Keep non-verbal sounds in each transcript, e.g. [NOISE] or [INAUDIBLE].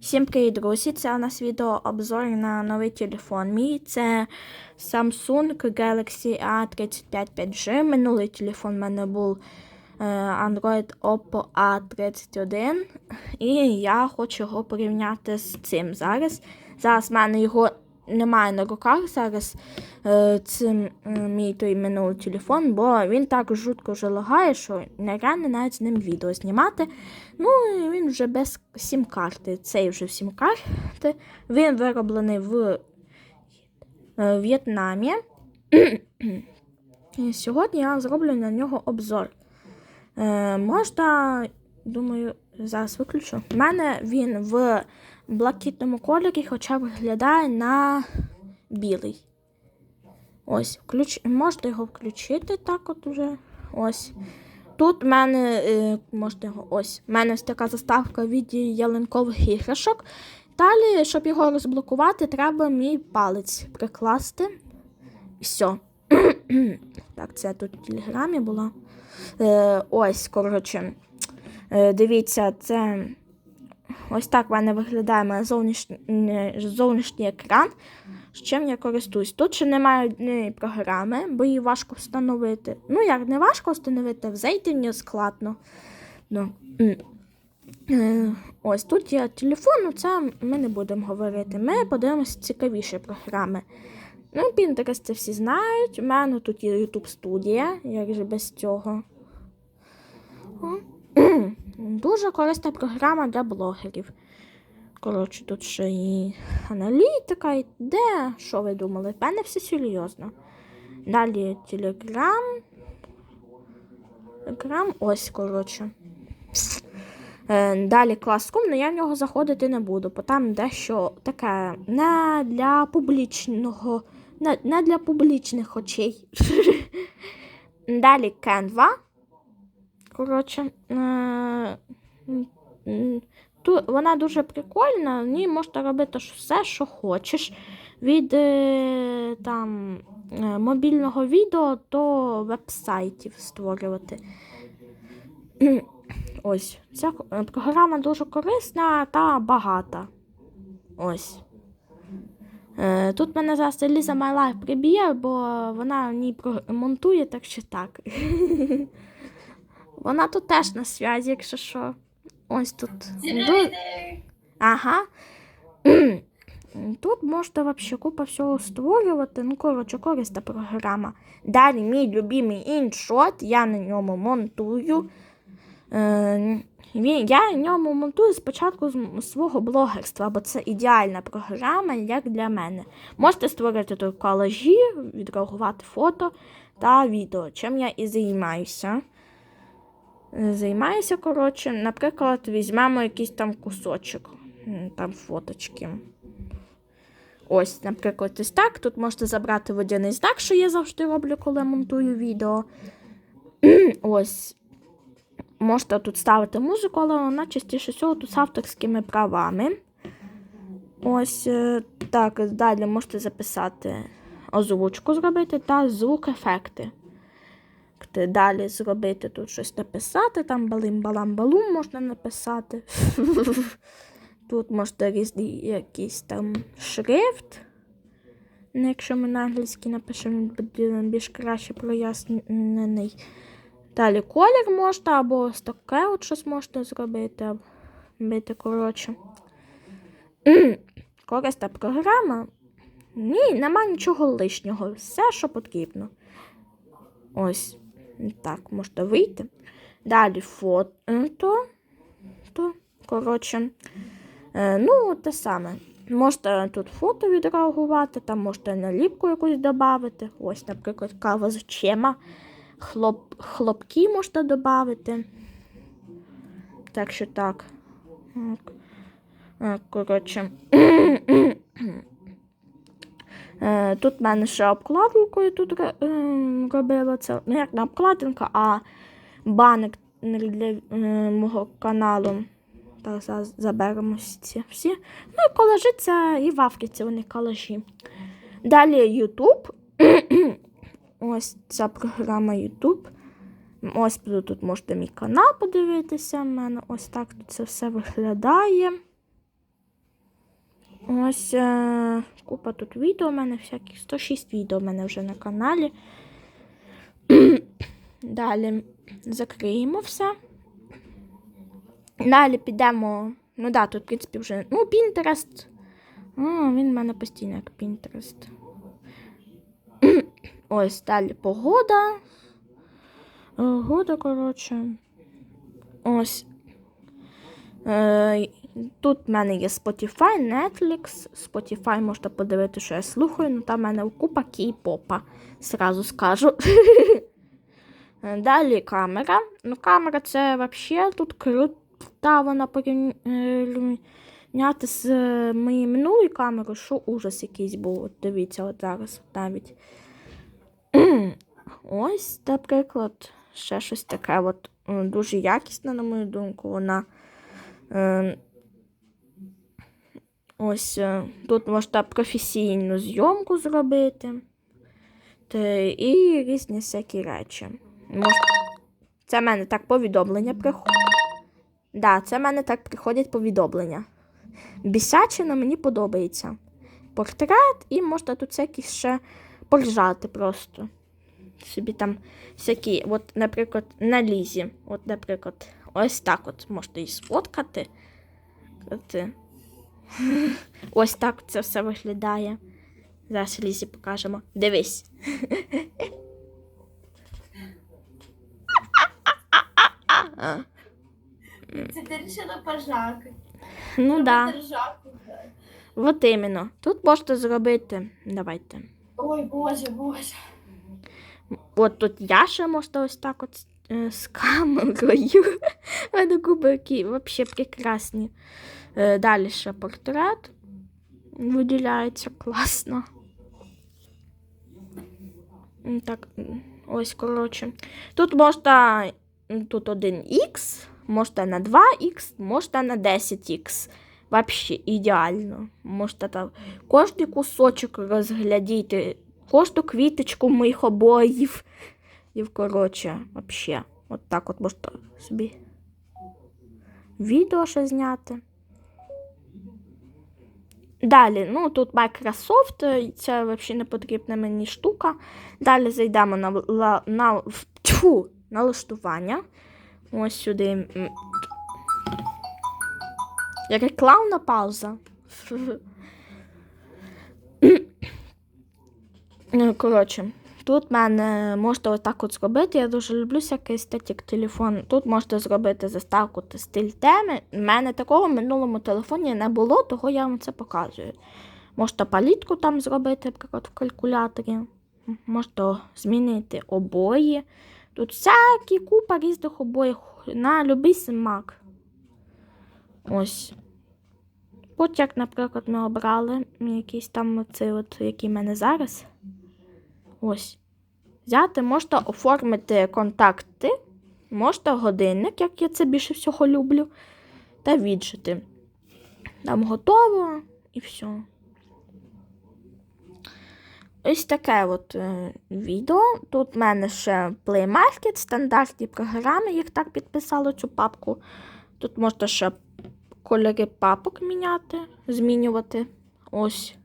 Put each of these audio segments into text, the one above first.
Всім привіт, друзі! Це у нас відео обзор на новий телефон мій. Це Samsung Galaxy A35 5G. Минулий телефон в мене був е, Android Oppo A31. І я хочу його порівняти з цим зараз. Зараз в мене його немає на руках. Зараз е, це е, мій той минулий телефон, бо він так жутко вже лагає, що нереально навіть з ним відео знімати. Ну, і він вже без сім-карти. Цей вже сім-карти. Він вироблений в е, В'єтнамі. І сьогодні я зроблю на нього обзор. Е, можна, думаю, зараз виключу. У мене він в блакитному кольорі, хоча виглядає на білий. Ось, включ... можете його включити так от уже. Ось. Тут в мене, е, можете його, ось, в мене ось така заставка від ялинкових іграшок. Далі, щоб його розблокувати, треба мій палець прикласти. Все. [CLEARS THROAT] так, це тут в телеграмі було. Е, ось, коротше. Е, дивіться, це. Ось так в мене виглядає зовнішній, зовнішній екран, з чим я користуюсь. Тут ще немає однієї програми, бо її важко встановити. Ну, як не важко встановити, взяти мені складно. Ну. Е, Ось тут є телефон, ну це ми не будемо говорити. Ми подивимося цікавіші програми. Ну, Pinterest це всі знають. У мене тут є YouTube студія, як же без цього. [CLEARS THROAT] Дуже корисна програма для блогерів. Коротше, тут ще і аналітика, і де, що ви думали? В мене все серйозно. Далі Телеграм. Телеграм, ось, коротше. Е, Далі Classroom, але я в нього заходити не буду, бо там дещо таке не для публічного, не, не для публічних очей. [LAUGHS] Далі Canva. Коротше, е, Тут вона дуже прикольна, в ній можна робити все, що хочеш. Від е, там, е, мобільного відео до веб-сайтів створювати. [CLEARS THROAT] Ось, ця програма дуже корисна та багата. Ось. Е, Тут мене зараз Еліза MyLife приб'є, бо вона в ній монтує, так що так. [LAUGHS] Вона тут теж на зв'язі, якщо що. Ось тут. Ду- Ага. [CLEARS THROAT] Тут можна вообще купа всього створювати. Ну, коротше, корисна програма. Далі мій любимий іншот, я на ньому монтую. Е, я на ньому монтую спочатку з свого блогерства, бо це ідеальна програма, як для мене. Можете створити тут колажі, відреагувати фото та відео, чим я і займаюся. Е, Займаюся, коротше, наприклад, візьмемо якийсь там кусочок, там фоточки. Ось, наприклад, ось так. Тут можете забрати водяний знак, що я завжди роблю, коли монтую відео. [CLEARS THROAT] Ось. Можете тут ставити музику, але вона частіше всього тут з авторськими правами. Ось е, так, далі можете записати озвучку зробити та звук-ефекти. Ти Далі зробити тут щось написати, там балим-балам-балум можна написати. [LAUGHS] Тут можна різний якийсь там шрифт. Ну, Якщо ми на англійській напишемо, буде більш краще прояснений. Далі колір можна, або ось таке от щось можна зробити. або Бити, коротше. Корисна програма. Ні, нема нічого лишнього. Все, що потрібно. Ось. Так, можна вийти. Далі фото. То, коротше. Е, ну, те саме. Можете тут фото відреагувати, там можете наліпку якусь додати. Ось, наприклад, кава з очима. Хлоп, хлопки можна додати. Так що так. Так. Е, Коротше. [CLEARS THROAT] Е, Тут в мене ще обкладинкою тут е, робила це. Ну, як не обкладинка, а баник для е, мого каналу. Зараз заберемо ці всі. Ну і колажі це і в Африці вони колажі. Далі YouTube. [CLEARS THROAT] Ось ця програма YouTube. Ось тут можете мій канал подивитися. У мене ось так тут це все виглядає. Ось е, купа тут відео у мене всяких. 106 відео у мене вже на каналі. [CLEARS THROAT] Далі закриємо все. Далі підемо. Ну да, тут, в принципі, вже. Ну, Pinterest. О, він в мене постійно як Pinterest. [CLEARS THROAT] Ось далі погода. Погода, коротше. Ось. Е, тут в мене є Spotify, Netflix. Spotify можна подивити, що я слухаю, ну там в мене купа кей-попа. Сразу скажу. [LAUGHS] Далі камера. Ну, камера це взагалі тут крута, вона порівняти з е, моєю минулою камерою, що ужас якийсь був. От дивіться, от зараз навіть. [CLEARS THROAT] Ось, наприклад, ще щось таке. От, дуже якісне, на мою думку, вона. Е, ось е, тут можна професійну зйомку зробити. Та, і різні всякі речі. Мож... Це в мене так повідомлення приходить. Да, це в мене так приходять повідомлення. Бісячина мені подобається. Портрет, і можна тут всякі ще поржати просто. Собі там всякі, от, наприклад, на лізі. От, наприклад, ось так от можна її сфоткати. Ось так це все виглядає. Зараз Лізі покажемо. Дивись. Це ти вирішила пожакати. Ну да. От іменно. Тут можна зробити. Давайте. Ой, боже, боже. От тут я ще можна ось так от е, з камерою. [LAUGHS] У мене кубики взагалі прекрасні. Е, далі ще портрет. Виділяється класно. Так, ось, коротше. Тут можна тут 1х, можна на 2х, можна на 10х. Вообще ідеально. Можна там кожний кусочок розглядіти, кожну квіточку моїх обоїв. І, коротше, вообще, от так от можна собі відео ще зняти. Далі, ну тут Microsoft, це взагалі не потрібна мені штука. Далі зайдемо на, на, на, тьфу, налаштування. Ось сюди. Рекламна пауза. Коротше, тут в мене можна отак от зробити. Я дуже люблю всякий естетик телефон. Тут можна зробити заставку та стиль теми. У мене такого в минулому телефоні не було, того я вам це показую. Можна палітку там зробити, наприклад, в калькуляторі. Можна змінити обої. Тут всякі купа різних обоїв на любий смак. Ось. От як, наприклад, ми обрали якийсь там оцей от, який в мене зараз. Ось. Взяти, можна оформити контакти, можна годинник, як я це більше всього люблю, та віджити. Там готово і все. Ось таке от е, відео. Тут в мене ще Play Market, стандартні програми, їх так підписало цю папку. Тут можна ще кольори папок міняти, змінювати. Ось.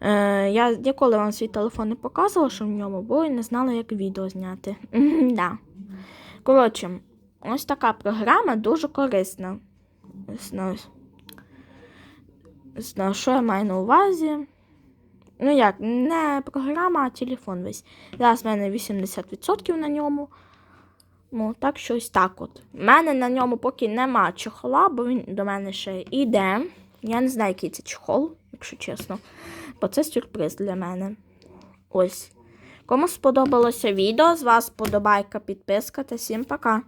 Е, я ніколи вам свій телефон не показувала, що в ньому, бо і не знала, як відео зняти. [LAUGHS] Да. Коротше, ось така програма дуже корисна. На- що я маю на увазі? Ну як, не програма, а телефон весь. Зараз в мене 80% на ньому. Ну, так щось так от. У мене на ньому поки нема чохла, бо він до мене ще йде. Я не знаю, який це чохол, якщо чесно. Бо це сюрприз для мене. Ось. Кому сподобалося відео, з вас подобайка, підписка та всім пока.